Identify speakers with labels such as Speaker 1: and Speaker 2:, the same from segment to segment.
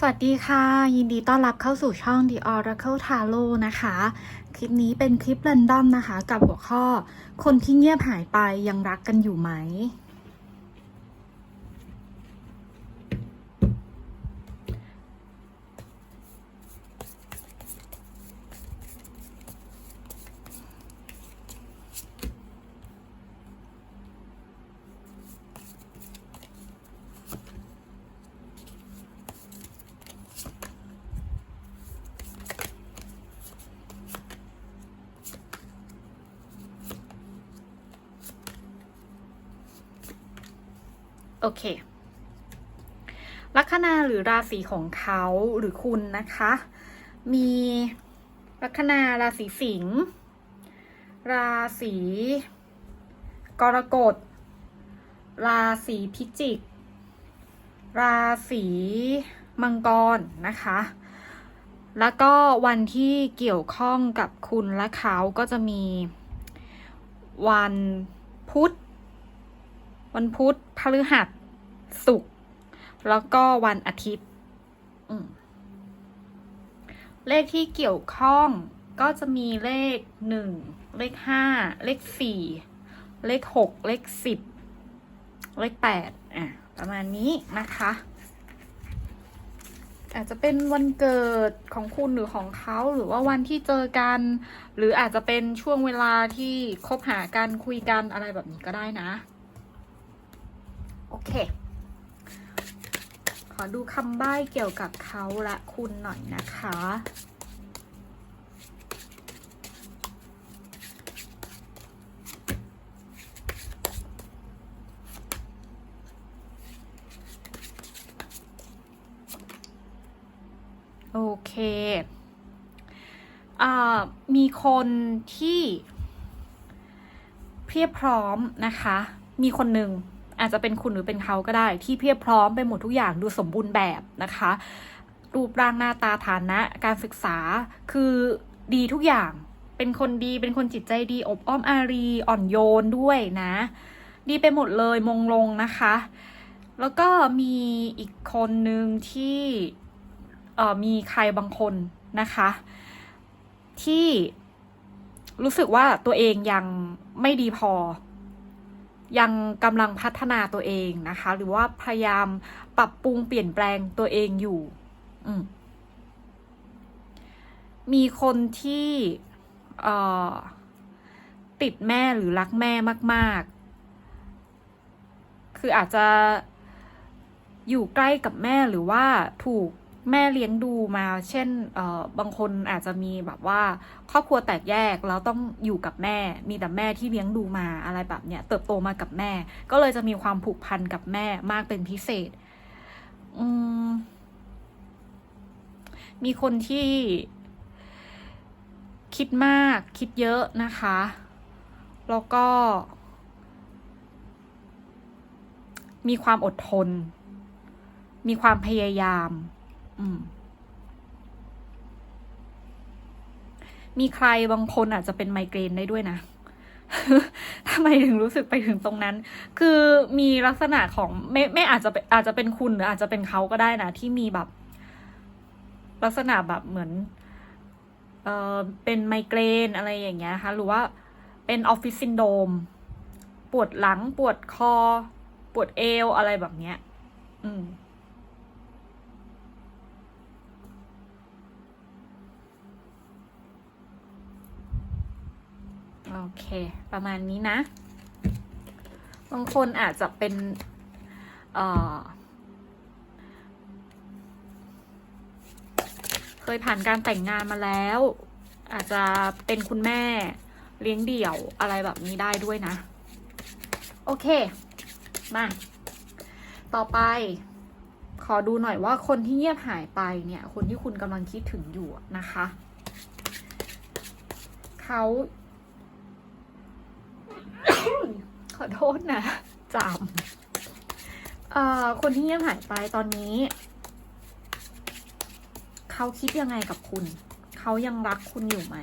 Speaker 1: สวัสดีค่ะ ยินดีต้อนรับเข้าสู่ช่อง The Oracle Tarot นะคะ คลิปนี้เป็นคลิปเรนดอมนะคะ กับหัวข้อ คนที่เงียบหายไปยังรักกันอยู่ไหม อเค ลัคนาหรือราศีของเขาหรือคุณนะคะ มีลัคนาราศีสิงห์ ราศีกรกฎ ราศีพิจิก ราศีมังกรนะคะ แล้วก็วันที่เกี่ยวข้องกับคุณและเขาก็จะมีวันพุธ วันพุธพฤหัส ศุกร์แล้วก็วันอาทิตย์เลขที่เกี่ยวข้องก็จะมีเลขหนึ่งเลขห้าเลขสี่เลขหกเลขสิบเลขแปดอะ ประมาณนี้นะคะ อาจจะเป็นวันเกิดของคุณหรือของเขาหรือว่าวันที่เจอกัน หรืออาจจะเป็นช่วงเวลาที่คบหากันคุยกันอะไรแบบนี้ก็ได้นะ โอเค ขอดูคำใบ้เกี่ยวกับเขาและคุณหน่อยนะคะ โอเคมีคนที่เพียบพร้อมนะคะ มีคนหนึ่ง อาจจะเป็นคุณหรือเป็นเขาก็ได้ ที่เพียบพร้อมไปหมดทุกอย่างดูสมบูรณ์แบบนะคะ รูปร่างหน้าตาฐานะ การศึกษาคือดีทุกอย่างเป็นคนดีเป็นคนจิตใจดีอบอ้อมอารีอ่อนโยนด้วยนะ ดีไปหมดเลยมงลงนะคะ แล้วก็มีอีกคนหนึ่งที่เอ่อมีใครบางคนนะคะ ที่รู้สึกว่าตัวเองยังไม่ดีพอ ยังกำลังพัฒนาตัวเองนะคะ หรือว่าพยายามปรับปรุงเปลี่ยนแปลงตัวเองอยู่มมีคนที่ติดแม่หรือรักแม่มาก ๆ คืออาจจะอยู่ใกล้กับแม่หรือว่าถูก แม่เลี้ยงดูมา เช่นเอ่อบางคนอาจจะมีแบบว่า ครอบครัวแตกแยกแล้วต้องอยู่กับแม่ มีแต่แม่ที่เลี้ยงดูมาอะไรแบบเนี้ยเติบโตมากับแม่ ก็เลยจะมีความผูกพันกับแม่มากเป็นพิเศษ อืมมีคนที่คิดมากคิดเยอะนะคะ แล้วก็ มีความอดทน มีความพยายาม อืม มีใครบางคนอาจจะเป็นไมเกรนได้ด้วยนะทำไมถึงรู้สึกไปถึงตรงนั้น คือมีลักษณะของไม่ไม่อาจจะอาจจะเป็นคุณหรืออาจจะเป็นเขาก็ได้นะที่มีแบบ ลักษณะแบบเหมือน เออเป็นไมเกรนอะไรอย่างเงี้ยค่ะหรือว่าเป็นออฟฟิศซินโดมปวดหลังปวดคอ ปวดเอวอะไรแบบเนี้ย อืม โอเค ประมาณนี้นะ บางคนอาจจะเป็นเคยผ่านการแต่งงานมาแล้ว อาจจะเป็นคุณแม่เลี้ยงเดี่ยวอะไรแบบนี้ได้ด้วยนะ โอเค มา ต่อไป ขอดูหน่อยว่าคนที่เงียบหายไปเนี่ย คนที่คุณกำลังคิดถึงอยู่นะคะ เขา ขอโทษนะจามเอ่อคนที่เงียบหายไปตอนนี้ เขาคิดยังไงกับคุณ เขายังรักคุณอยู่ไหม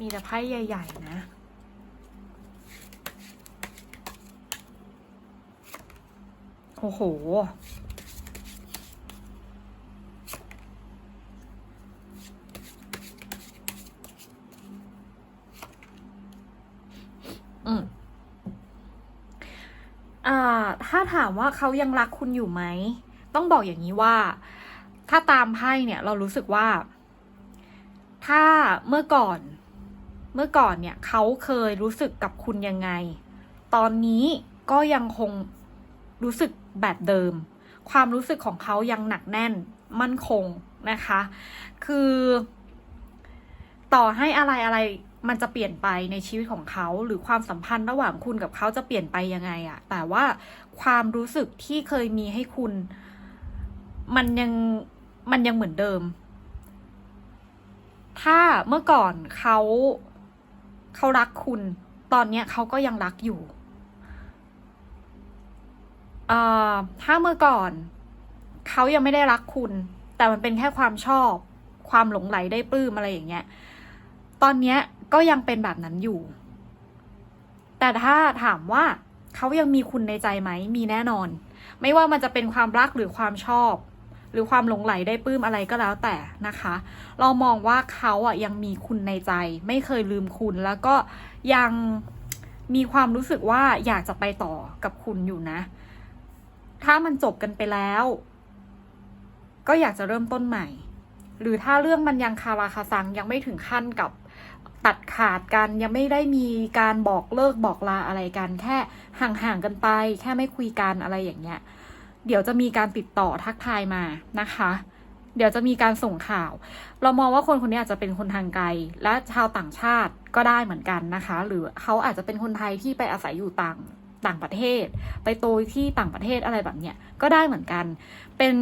Speaker 1: มีแต่ไพ่ใหญ่ ๆ นะ โอ้โห อืมอ่า ถ้าถามว่าเขายังรักคุณอยู่ไหม ต้องบอกอย่างนี้ว่า ถ้าตามไพ่เนี่ย เรารู้สึกว่า ถ้าเมื่อก่อน เมื่อก่อนเนี่ยเขาเคยรู้สึกกับคุณยังไง ตอนนี้ก็ยังคงรู้สึกแบบเดิม ความรู้สึกของเขายังหนักแน่นมั่นคงนะคะ คือ ต่อให้อะไรอะไรมันจะเปลี่ยนไปในชีวิตของเขาหรือความสัมพันธ์ระหว่างคุณกับเขาจะเปลี่ยนไปยังไงอะแต่ว่าความรู้สึกที่เคยมีให้คุณ มันยังมันยังเหมือนเดิม ถ้าเมื่อก่อนเขา เขารักคุณ ตอนเนี้ยเขาก็ยังรักอยู่เอ่อถ้าเมื่อก่อนเขายังไม่ได้รักคุณ แต่มันเป็นแค่ความชอบ ความหลงไหลได้ปลื้มอะไรอย่างเงี้ย ตอนเนี้ยก็ยังเป็นแบบนั้นอยู่ แต่ถ้าถามว่าเขายังมีคุณในใจไหม มีแน่นอน ไม่ว่ามันจะเป็นความรักหรือความชอบ หรือความหลงไหลได้ปลื้มอะไรก็แล้วแต่นะคะ เรามองว่าเขาอะยังมีคุณในใจ ไม่เคยลืมคุณแล้วก็ยังมีความรู้สึกว่าอยากจะไปต่อกับคุณอยู่นะ ถ้ามันจบกันไปแล้ว ก็อยากจะเริ่มต้นใหม่ หรือถ้าเรื่องมันยังคาราคาซังยังไม่ถึงขั้นกับตัดขาดกันยังไม่ได้มีการบอกเลิกบอกลาอะไรกัน แค่ห่างๆกันไป แค่ไม่คุยกันอะไรอย่างเงี้ย เดี๋ยวจะมีการติดต่อทักทายมานะคะ เดี๋ยวจะมีการส่งข่าว เรามองว่าคนคนนี้อาจจะเป็นคนทางไกล และชาวต่างชาติก็ได้เหมือนกันนะคะ หรือเขาอาจจะเป็นคนไทยที่ไปอาศัยอยู่ต่างต่างประเทศ ไปโตที่ต่างประเทศอะไรแบบเนี้ยก็ได้เหมือนกัน เป็น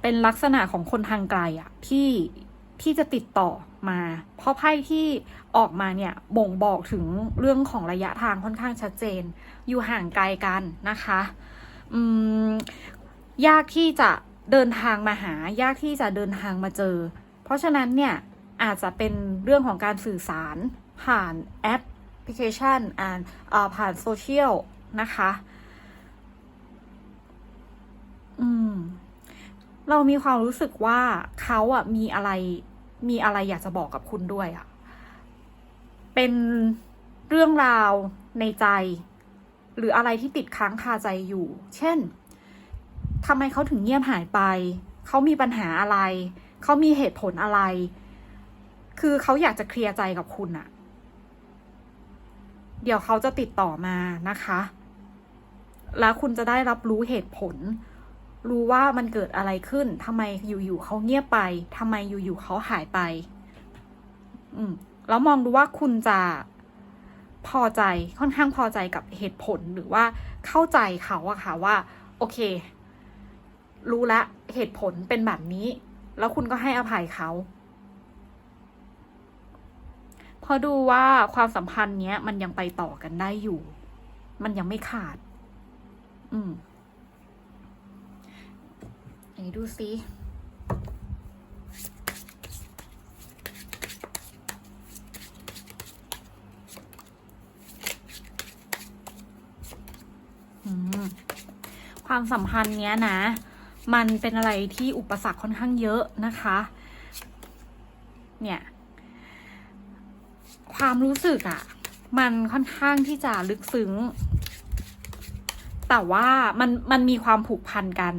Speaker 1: เป็นลักษณะของคนทางไกลอะที่ที่จะติดต่อมา เพราะไพ่ที่ออกมาเนี่ยบ่งบอกถึงเรื่องของระยะทางค่อนข้างชัดเจน อยู่ห่างไกลกันนะคะ ยากที่จะเดินทางมาหา ยากที่จะเดินทางมาเจอ เพราะฉะนั้นเนี่ยอาจจะเป็นเรื่องของการสื่อสารผ่านแอปพลิเคชันอ่านผ่านโซเชียลนะคะอืมเรามีความรู้สึกว่าเขาอะมีอะไรมีอะไรอยากจะบอกกับคุณด้วยอะ เป็นเรื่องราวในใจ หรืออะไรที่ติดค้างคาใจอยู่ เช่นทำไมเขาถึงเงียบหายไป เขามีปัญหาอะไร เขามีเหตุผลอะไร คือเขาอยากจะเคลียร์ใจกับคุณอะเดี๋ยวเขาจะติดต่อมานะคะ แล้วคุณจะได้รับรู้เหตุผล รู้ว่ามันเกิดอะไรขึ้นทำไมอยู่ๆเขาเงียบไปทำไมอยู่ๆเขาหายไป อืมแล้วมองดูว่าคุณจะ พอใจค่อนข้างพอใจกับเหตุผลหรือว่าเข้าใจเขาอะค่ะว่า โอเค รู้ละเหตุผลเป็นแบบนี้ แล้วคุณก็ให้อภัยเขาพอดูว่าความสัมพันธ์เนี้ย มันยังไปต่อกันได้อยู่ มันยังไม่ขาด อืมไหนดูซิ อืม ความสัมพันธ์เนี้ยนะ มันเป็นอะไรที่อุปสรรคค่อนข้างเยอะนะคะ เนี่ย ความรู้สึกอะมันค่อนข้างที่จะลึกซึ้ง แต่ว่ามันมันมีความผูกพันกัน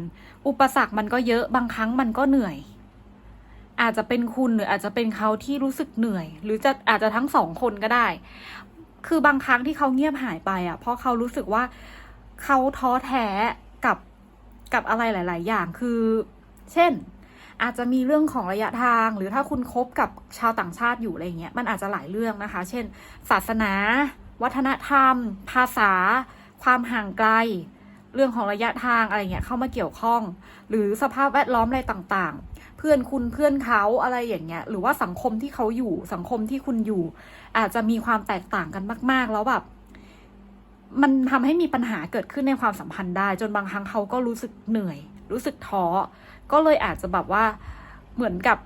Speaker 1: อุปสรรคมันก็เยอะบางครั้งมันก็เหนื่อย อาจจะเป็นคุณหรืออาจจะเป็นเขาที่รู้สึกเหนื่อย หรือจะอาจจะทั้งสองคนก็ได้ คือบางครั้งที่เขาเงียบหายไปอะ เพราะเขารู้สึกว่าเขาท้อแท้ กับกับอะไรหลาย ๆ อย่างคือ เช่น อาจจะมีเรื่องของระยะทาง หรือถ้าคุณคบกับชาวต่างชาติอยู่อะไรเงี้ยมันอาจจะหลายเรื่องนะคะ เช่น ศาสนา วัฒนธรรม ภาษา ความห่างไกล เรื่องของระยะทางอะไรเงี้ยเข้ามาเกี่ยวข้อง หรือสภาพแวดล้อมอะไรต่างๆ เพื่อนคุณเพื่อนเขาอะไรอย่างเงี้ยหรือว่าสังคมที่เขาอยู่สังคมที่คุณอยู่ อาจจะมีความแตกต่างกันมาก ๆ แล้วแบบ มันทำให้มีปัญหาเกิดขึ้นในความสัมพันธ์ได้ จนบางครั้งเขาก็รู้สึกเหนื่อย รู้สึกท้อก็เลยอาจจะแบบว่าเหมือนกับ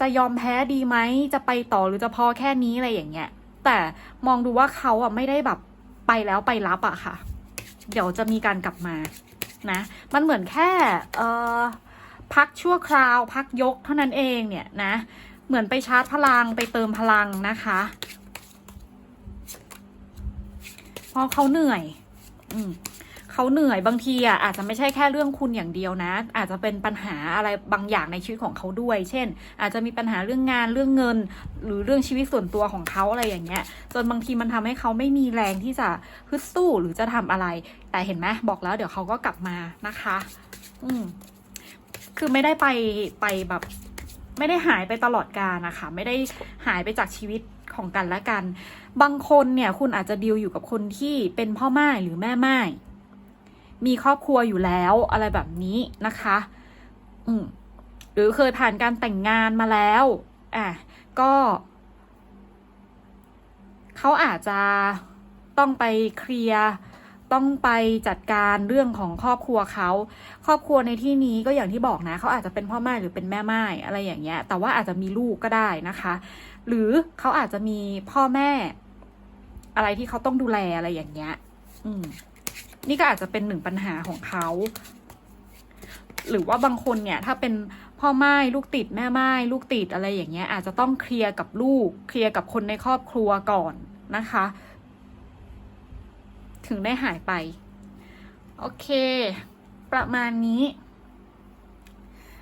Speaker 1: จะยอมแพ้ดีไหมจะไปต่อหรือจะพอแค่นี้อะไรอย่างเงี้ย แต่มองดูว่าเขาอะไม่ได้แบบไปแล้วไปรับอะค่ะ เดี๋ยวจะมีการกลับมานะ มันเหมือนแค่เออพักชั่วคราว พักยกเท่านั้นเองเนี่ยนะ เหมือนไปชาร์จพลังไปเติมพลังนะคะ เพราะเขาเหนื่อย อืมเขาเหนื่อยบางทีอะอาจจะไม่ใช่แค่เรื่องคุณอย่างเดียวนะ อาจจะเป็นปัญหาอะไรบางอย่างในชีวิตของเขาด้วย เช่น อาจจะมีปัญหาเรื่องงานเรื่องเงิน หรือเรื่องชีวิตส่วนตัวของเขาอะไรอย่างเงี้ย จนบางทีมันทำให้เขาไม่มีแรงที่จะฮึดสู้หรือจะทำอะไร แต่เห็นไหมบอกแล้วเดี๋ยวเขาก็กลับมานะคะ อืมคือไม่ได้ไปไปแบบ ไม่ได้หายไปตลอดกาลนะคะไม่ได้หายไปจากชีวิต ของกันและกัน บางคนเนี่ยคุณอาจจะดีลอยู่กับคนที่เป็นพ่อไม้หรือแม่ไม้มีครอบครัวอยู่แล้วอะไรแบบนี้นะคะ อืมหรือเคยผ่านการแต่งงานมาแล้วอะก็เขาอาจจะต้องไปเคลียร์ต้องไปจัดการเรื่องของครอบครัวเขาครอบครัวในที่นี้ก็อย่างที่บอกนะเขาอาจจะเป็นพ่อแม่หรือเป็นแม่ไม้อะไรอย่างเงี้ย แต่ว่าอาจจะมีลูกก็ได้นะคะ หรือเขาอาจจะมีพ่อแม่ อะไรที่เขาต้องดูแลอะไรอย่างเงี้ย อืม นี่ก็อาจจะเป็นหนึ่งปัญหาของเขาหรือว่าบางคนเนี่ยถ้าเป็นพ่อไม้ลูกติดแม่ไม้ลูกติดอะไรอย่างเงี้ย อาจจะต้องเคลียร์กับลูก เคลียร์กับคนในครอบครัวก่อนนะคะ ถึงได้หายไป โอเค ประมาณนี้